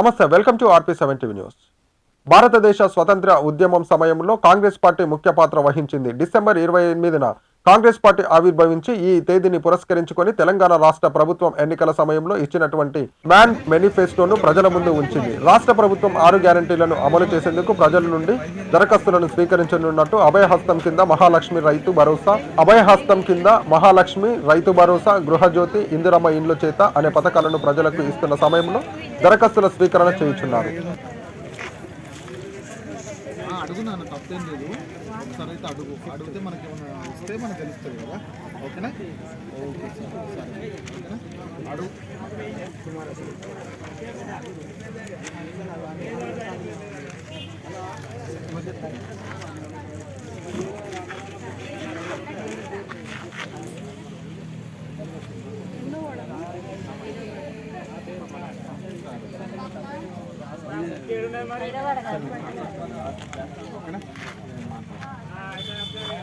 నమస్తే welcome to RP seven TV news. భారతదేశ స్వతంత్ర ఉద్యమం సమయంలో కాంగ్రెస్ పార్టీ ముఖ్య పాత్ర వహించింది డిసెంబర్ ఇరవై ఎనిమిదిన. కాంగ్రెస్ పార్టీ ఆవిర్భవించి ఈ తేదీని పురస్కరించుకొని తెలంగాణ రాష్ట్ర ప్రభుత్వం ఎన్నికల సమయంలో ఇచ్చినటువంటి మ్యాన్ మేనిఫెస్టోను ప్రజల ముందు ఉంచింది. రాష్ట్ర ప్రభుత్వం ఆరు గ్యారంటీలను అమలు చేసేందుకు ప్రజల నుండి దరఖాస్తులను స్వీకరించనున్నట్టు అభయహస్తం కింద మహాలక్ష్మి రైతు భరోసా అభయహస్తం కింద మహాలక్ష్మి రైతు భరోసా గృహజ్యోతి ఇందిరమ్మ ఇండ్ల చేత అనే పథకాలను ప్రజలకు ఇస్తున్న సమయంలో దరఖాస్తుల స్వీకరణ చేయుచున్నారు. అడుగు నాన్న తప్పేం లేదు. ఒకసారి అయితే అడుగు. అడిగితే మనకి ఏమైనా వస్తే మనకు తెలుస్తుంది కదా. ఓకేనా? ఓకే సరే ఓకేనా? అడుగు. కుమార్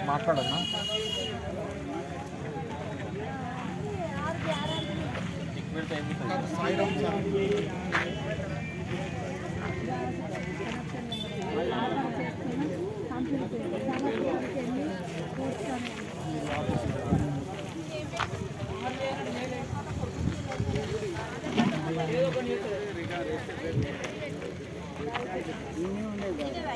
మాట్లాడన్నా సాయిరామ్ సార్ ఇది అయిపోలేదా ఫోన్ నెంబర్ ఇక్కడ ఇక్కడ లేదు సార్ అక్కడ ఈ ఫోన్ నెంబర్ ఫోన్ నెంబర్ కాదు కావాలి తెల్లది తెల్లది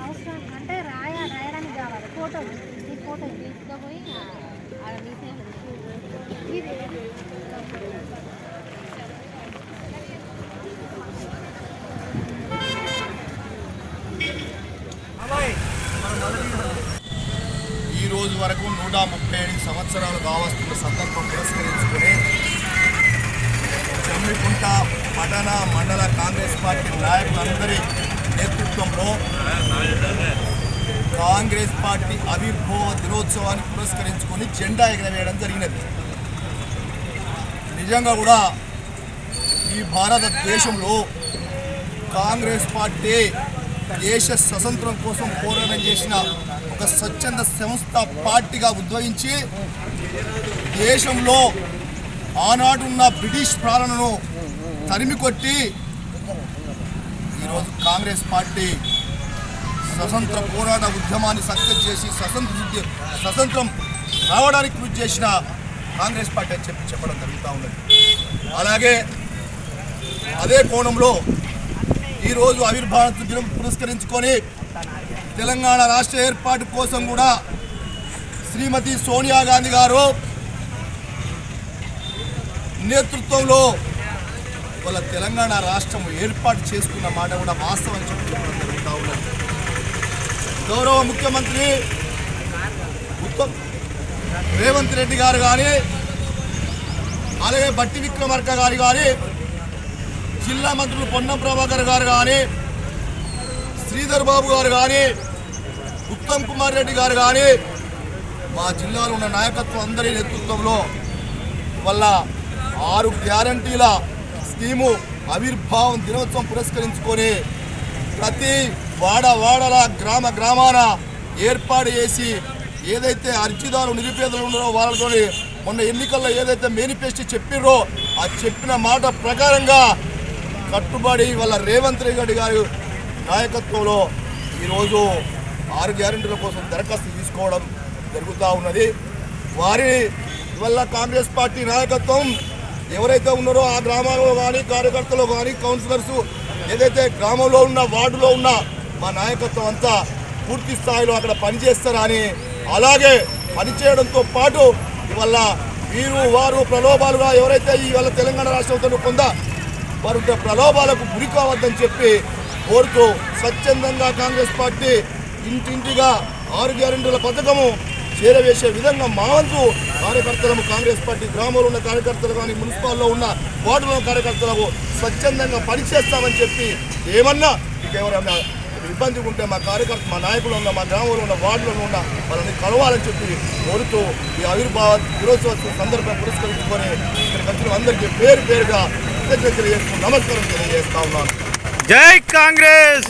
అవసరం అంటే రాయా రాయడానికి కావాలి ఫోటో ఈ ఫోటో తీసుకుపోయి ఆడ తీసేయాలి ఇది ఈ రోజు వరకు నూట ముప్పై ఐదు సంవత్సరాలు కావస్తున్న సందర్భం పురస్కరించుకుని జమ్మికుంట పట్టణ మండల కాంగ్రెస్ పార్టీ నాయకులందరి నేతృత్వంలో కాంగ్రెస్ పార్టీ ఆవిర్భావ దినోత్సవాన్ని పురస్కరించుకొని జెండా ఎగరవేయడం జరిగినది. నిజంగా కూడా ఈ భారతదేశంలో కాంగ్రెస్ పార్టీ దేశ స్వతంత్రం కోసం పోరాటం చేసిన ఒక స్వచ్ఛంద సంస్థ పార్టీగా ఉద్భవించి దేశంలో ఆనాడున్న బ్రిటిష్ పాలనను తరిమి కొట్టి ఈరోజు కాంగ్రెస్ పార్టీ స్వతంత్ర పోరాట ఉద్యమాన్ని సక్సెస్ చేసి స్వతంత్ర స్వతంత్రం రావడానికి కృషి చేసిన కాంగ్రెస్ పార్టీ అని చెప్పి చెప్పడం జరుగుతూ ఉన్నది. అలాగే అదే కోణంలో ఈరోజు ఆవిర్భావ దినం పురస్కరించుకొని తెలంగాణ రాష్ట్ర ఏర్పాటు కోసం కూడా శ్రీమతి సోనియా గాంధీ గారు నేతృత్వంలో వాళ్ళ తెలంగాణ రాష్ట్రం ఏర్పాటు చేసుకున్న మాట కూడా వాస్తవం చెప్పి జరుగుతూ ఉన్నది. గౌరవ ముఖ్యమంత్రి ఉత్తమ్ రేవంత్ రెడ్డి గారు కానీ అలాగే బట్టి విక్రమార్క గారు కానీ జిల్లా మంత్రులు పొన్నం ప్రభాకర్ గారు కానీ శ్రీధర్ బాబు గారు కానీ ఉత్తమ్ కుమార్ రెడ్డి గారు కానీ మా జిల్లాలో ఉన్న నాయకత్వం అందరి నేతృత్వంలో వల్ల ఆరు గ్యారంటీల స్కీము ఆవిర్భావం దినోత్సవం పురస్కరించుకొని ప్రతి వాడ వాడల గ్రామ గ్రామాన ఏర్పాటు చేసి ఏదైతే అర్జీదారు నిరుపేదలు ఉన్నారో వాళ్ళతో మొన్న ఎన్నికల్లో ఏదైతే మేనిఫెస్టో చెప్పిర్రో ఆ చెప్పిన మాట ప్రకారంగా కట్టుబడి వాళ్ళ రేవంత్ రెడ్డి గారి నాయకత్వంలో ఈరోజు ఆరు గ్యారెంటీల కోసం దరఖాస్తు తీసుకోవడం జరుగుతూ ఉన్నది. వారి వల్ల కాంగ్రెస్ పార్టీ నాయకత్వం ఎవరైతే ఉన్నారో ఆ గ్రామాల్లో కానీ కార్యకర్తలు కానీ కౌన్సిలర్స్ ఏదైతే గ్రామంలో ఉన్న వార్డులో ఉన్న మా నాయకత్వం అంతా పూర్తి స్థాయిలో అక్కడ పనిచేస్తారని అలాగే పనిచేయడంతో పాటు ఇవల్ల వీరు వారు ప్రలోభాలుగా ఎవరైతే ఇవాళ తెలంగాణ రాష్ట్రంతో పొందా వారు ప్రలోభాలకు గురి కావద్దని చెప్పి కోరుతూ స్వచ్ఛందంగా కాంగ్రెస్ పార్టీ ఇంటింటిగా ఆరు గ్యారెంటీల పథకము చేరవేసే విధంగా మా వంతు కాంగ్రెస్ పార్టీ గ్రామంలో ఉన్న కార్యకర్తలు కానీ మున్సిపాల్లో ఉన్న వార్డులో కార్యకర్తలకు స్వచ్ఛందంగా పనిచేస్తామని చెప్పి ఏమన్నా ఇంకెవరన్నా ఇబ్బంది ఉంటే మా కార్యకర్త మా నాయకులు ఉన్న మా గ్రామంలో ఉన్న వార్డులో ఉన్న వాళ్ళని కలవాలని చెప్పి కోరుతూ ఈ ఆవిర్భావ దినోత్సవ సందర్భం పురస్కరించుకొని ఇక్కడికి వచ్చిన అందరికీ పేరు పేరుగా కృతజ్ఞతలు తెలియజేస్తూ నమస్కారం తెలియజేస్తా ఉన్నాను జై కాంగ్రెస్!